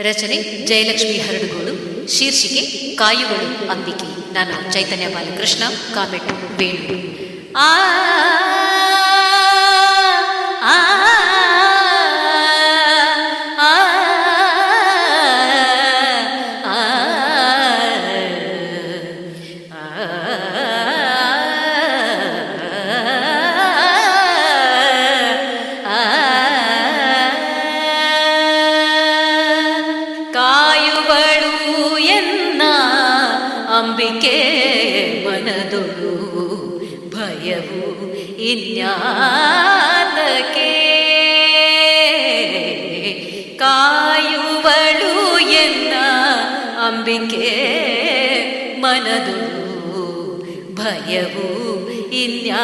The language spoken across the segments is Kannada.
ರಚನೆ ಜಯಲಕ್ಷ್ಮಿ ಹರಡುಗೋಡು ಶೀರ್ಷಿಕೆ ಕಾಯುಗಳು ಅಂಬಿಕೆ ನಾನು ಚೈತನ್ಯ ಬಾಲಕೃಷ್ಣ ಕಾಮೆಂಟ್ ಬೇಣು ಆ ಅಂಬಿಕೆ ಮನದೊಳು ಭಯವು ಇನ್ಯಾತಕ್ಕೆ? ಕಾಯುವಳು ಎನ್ನ ಅಂಬಿಕೆ ಮನದೊಳು ಭಯವು ಇನ್ಯಾತಕ್ಕೆ?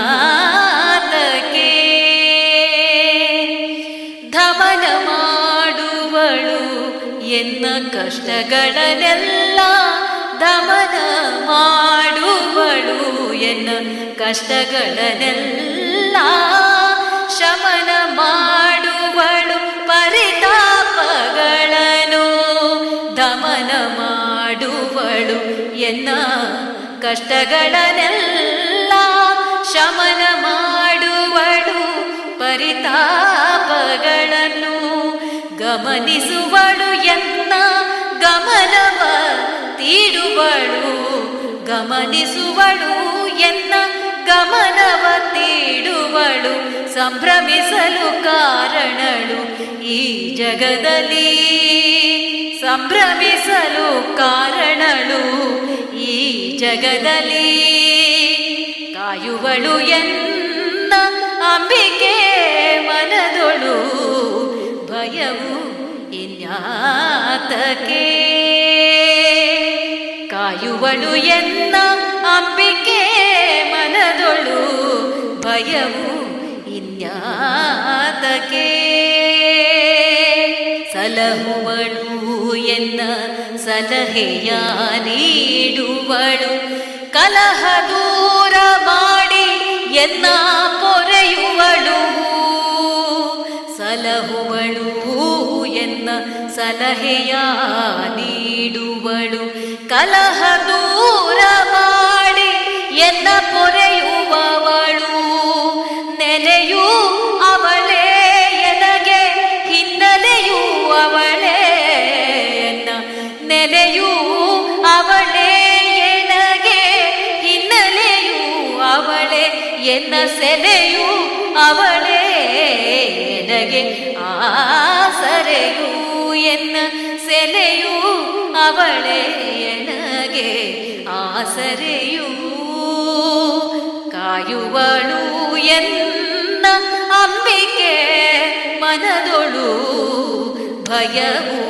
ಧಮನ ಮಾಡುವಳು ಎನ್ನ ಕಷ್ಟಗಳನ್ನೆಲ್ಲ ಧಮ ಎನ್ನ ಕಷ್ಟಗಳನ್ನೆಲ್ಲ ಶಮನ ಮಾಡುವಳು ಪರಿತಾಪಗಳನ್ನು ದಮನ ಮಾಡುವಳು ಎನ್ನ ಕಷ್ಟಗಳನ್ನೆಲ್ಲ ಶಮನ ಮಾಡುವಳು ಪರಿತಾಪಗಳನ್ನು ಗಮನಿಸುವಳು ಎನ್ನ ಗಮನವ ತೀಡುವಳು ಗಮನಿಸುವಳು, ಎನ್ನ ಗಮನವ ತೀಡುವಳು, ಸಂಭ್ರಮಿಸಲು ಕಾರಣಳು ಈ ಜಗದಲ್ಲಿ. ಸಂಭ್ರಮಿಸಲು ಕಾರಣಳು ಈ ಜಗದಲ್ಲಿ. ಕಾಯುವಳು ಎನ್ನ ಅಂಬಿಕೆ ಮನದೊಳು, ಭಯವು ಇನ್ಯಾತಕ್ಕೆ ಕಾಯುವಳು ಎನ್ನ ಅಂಬಿಕೆ ಮನದೊಳು ಭಯವು ಇನ್ಯಾತಕೆ? ಸಲಹುವಳು ಎನ್ನ ಸಲಹೆಯ ನೀಡುವಳು? ಕಲಹ ದೂರ ಮಾಡಿ ಎನ್ನ ಪೊರೆಯುವಳು ಸಲಹುವಳು ಎನ್ನ ಸಲಹೆಯ ನೀಡುವಳು. ಕಲಹ ದೂರ ಮಾಡಿ ಎನ್ನ ಪೊರೆಯುವವಳು. ನೆಲೆಯೂ ಅವಳೇ ಎನಗೆ ಹಿನ್ನೆಲೆಯೂ ಅವಳೇ ಎನ್ನ. ನೆಲೆಯೂ ಅವಳೇ ಎನಗೆ ಹಿನ್ನೆಲೆಯೂ ಅವಳೇ ಎನ್ನ. ಸೆಲೆಯೂ ಅವಳೇ ಎನಗೆ ಆಸರೆಯೂ ಸೆಲೆಯೂ ಅವಳೆ ಎನಗೆ ಆಸರೆಯೂ. ಕಾಯುವಳು ಎನ್ನ ಅಂಬಿಕೆ ಮನದೊಳು ಭಯವು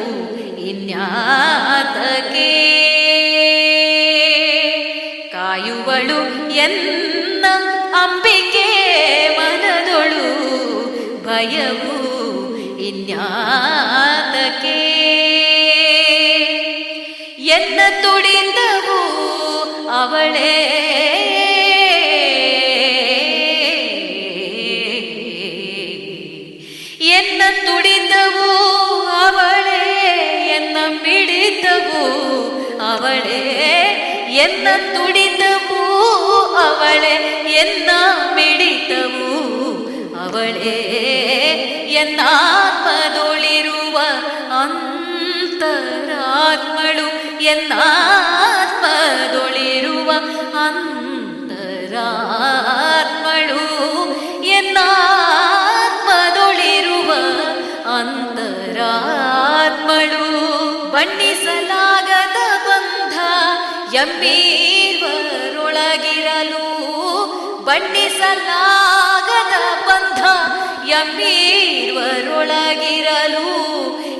ಇನ್ಯಾತಕೆ. ಕಾಯುವಳು ಎನ್ನ ಅಂಬಿಕೆ ಮನದೊಳು ಭಯವು ಇನ್ಯಾತಕ್ಕೆ ಎನ್ನ ತುಡಿದವು ಅವಳೇ ಎನ್ನ ತುಡಿದವು ಅವಳೇ ಎನ್ನ ಮಿಡಿದವು ಅವಳೇ ಎನ್ನ ತುಡಿದವು ಅವಳೇ ಎನ್ನ ಮಿಡಿತವು ಅವಳೇ ಎನ್ನಾತ್ಮದೊಳಿರುವ ಅಂತರಾತ್ಮಳು ಎನ್ನಾತ್ಮದೊಳಿರುವ ಅಂತರಾತ್ಮಳು ಎನ್ನಾತ್ಮದೊಳಿರುವ ಅಂತರಾತ್ಮಳು ಬಣ್ಣಿಸಲಾಗದ ಬಂಧ ಎಂಬೀವರೊಳಗಿರಲು ಬಣ್ಣಿಸಲಾಗದ ಬಂಧ ಎಂಬೀರ್ವರೊಳಗಿರಲು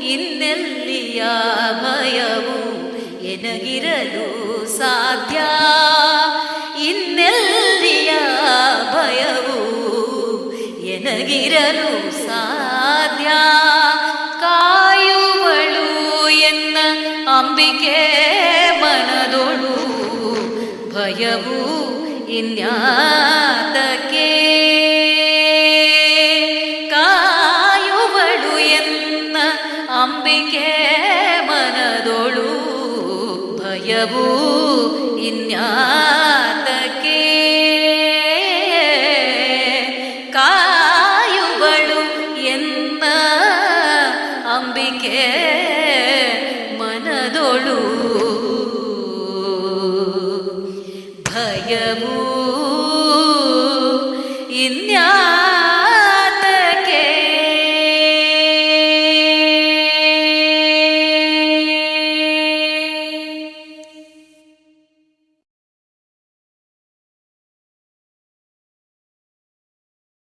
ಇನ್ನೆಲ್ಲಿಯ ಭಯವು ಎನಗಿರಲು ಸಾಧ್ಯ? ಇನ್ನೆಲ್ಲಿಯ ಭಯವು ಎನಗಿರಲು ಸಾಧ್ಯ? ಕಾಯುವಳು ಎನ್ನ ಅಂಬಿಕೆ ಮನದೊಳು ಭಯವು ಇನ್ಯಾತಕ್ಕೆ? ಭಯವೂ ಇನ್ಯಾತಕ್ಕೆ ಕಾಯುಗಳು ಎನ್ನ ಅಂಬಿಕೆ ಮನದೊಳು ಭಯವೂ ಇನ್ಯಾ